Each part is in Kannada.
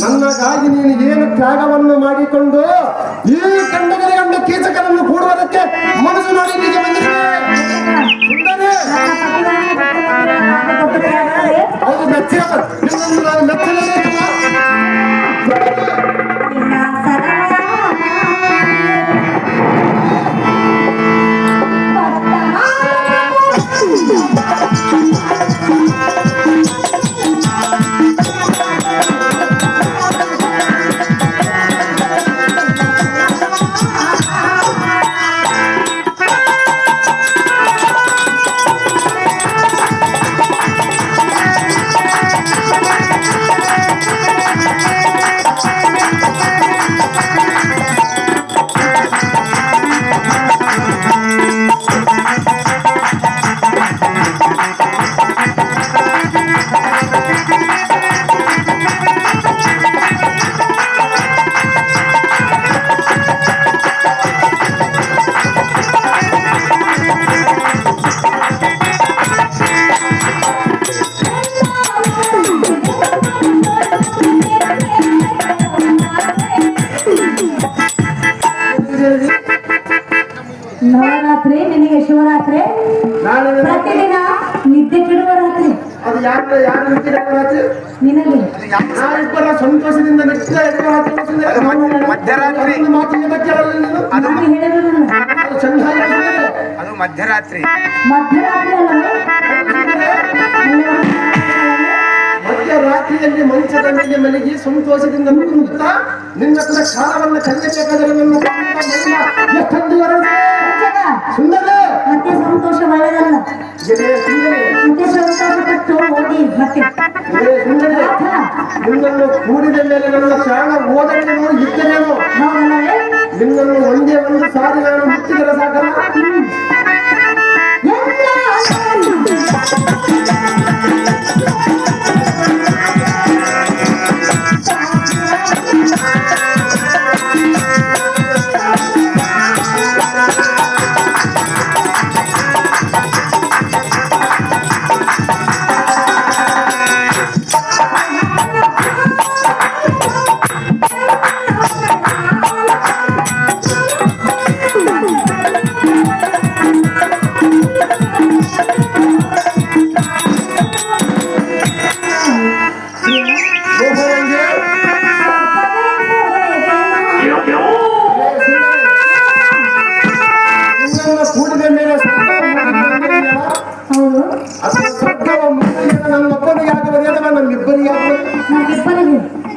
ನನ್ನಗಾಗಿ ನೀನು ಏನು ತ್ಯಾಗವನ್ನು ಮಾಡಿಕೊಂಡು? ಈ ಕಂಡಗರ ಗಂಡ ಕೀಚಕನನ್ನು ಕೂಡುವುದಕ್ಕೆ ಮನಸ್ಸು ಮಾಡಿ ರಾತ್ರಿ ಅದು ಯಾರ ಯಾರು ನಿಂತಿದ್ದಾರೆ ನಿನಗೆ ನಾವಿಬ್ಬರ ಸಂತೋಷದಿಂದ ನಿತ್ಯ ಎದುರು ಹಾಕುವುದರಿಂದ ಅದು ಮಧ್ಯರಾತ್ರಿ. ನನ್ನ ಮಾತಿಗೆ ಕೇಳಲ್ಲ ನೀನು ನಾನು ಹೇಳಿರುವುದಲ್ಲ ಅದು ಚೆನ್ನಾಗಿ ಹೇಳಿದೆ. ಅದು ಮಧ್ಯರಾತ್ರಿ ಮಧ್ಯರಾತ್ರಿ ಅಲ್ಲವೇ ಮಧ್ಯರಾತ್ರಿಯಲ್ಲಿ ಮಂಚದ ಮೇಲೆ ಮಲಗಿ ಸಂತೋಷದಿಂದ ನುಗ್ಗುತ್ತಾ ನಿನ್ನ ಕೂಡ ಕಾಲವನ್ನು ಕಲಿಯಬೇಕಾದರೆ ನನ್ನ ಗಂಡ ಮೈನ ಎಷ್ಟೊಂದು ವರದಿ. ಸುಂದರ ಮತ್ತೆ ಸಂತೋಷ ಒಳ್ಳೆಯದಲ್ಲ ಓದಿ ಮತ್ತೆ ನಿನ್ನನ್ನು ಕೂಡಿದ ಮೇಲೆ ನನ್ನ ಪ್ರಾಣ ಓದನೇನೋ ಇದ್ದನೇನೋ ನಿನ್ನನ್ನು ಒಂದೇ ಒಂದು ಸಾರಿ ನಾನು ಮುಟ್ಟಿದರೆ ಸಾಕಲ್ಲ?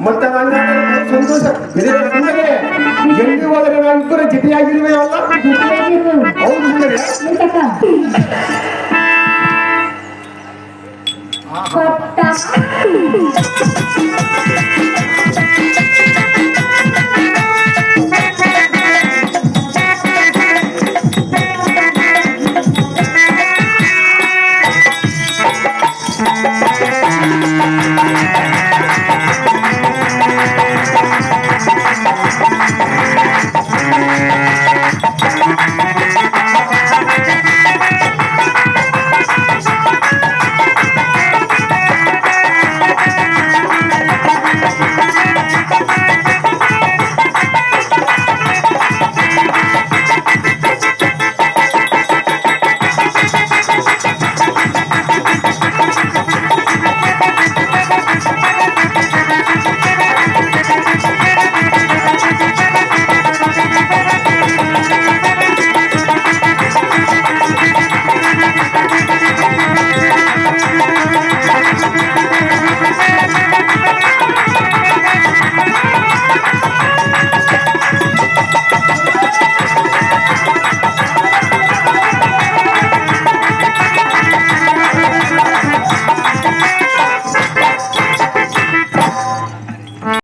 ಮತ್ತೆ ನನ್ನ ಸಂತೋಷ ಗೆಳೆಯ ಸುಂದರಿ ಎಲ್ಲಿ ಹೋದರೆ ಜೊತೆಯಾಗಿರುವೆಯಲ್ಲ ಜೊತೆಯಾಗಿರುವೆವು. ಹೌದು? ಕೊಟ್ಟ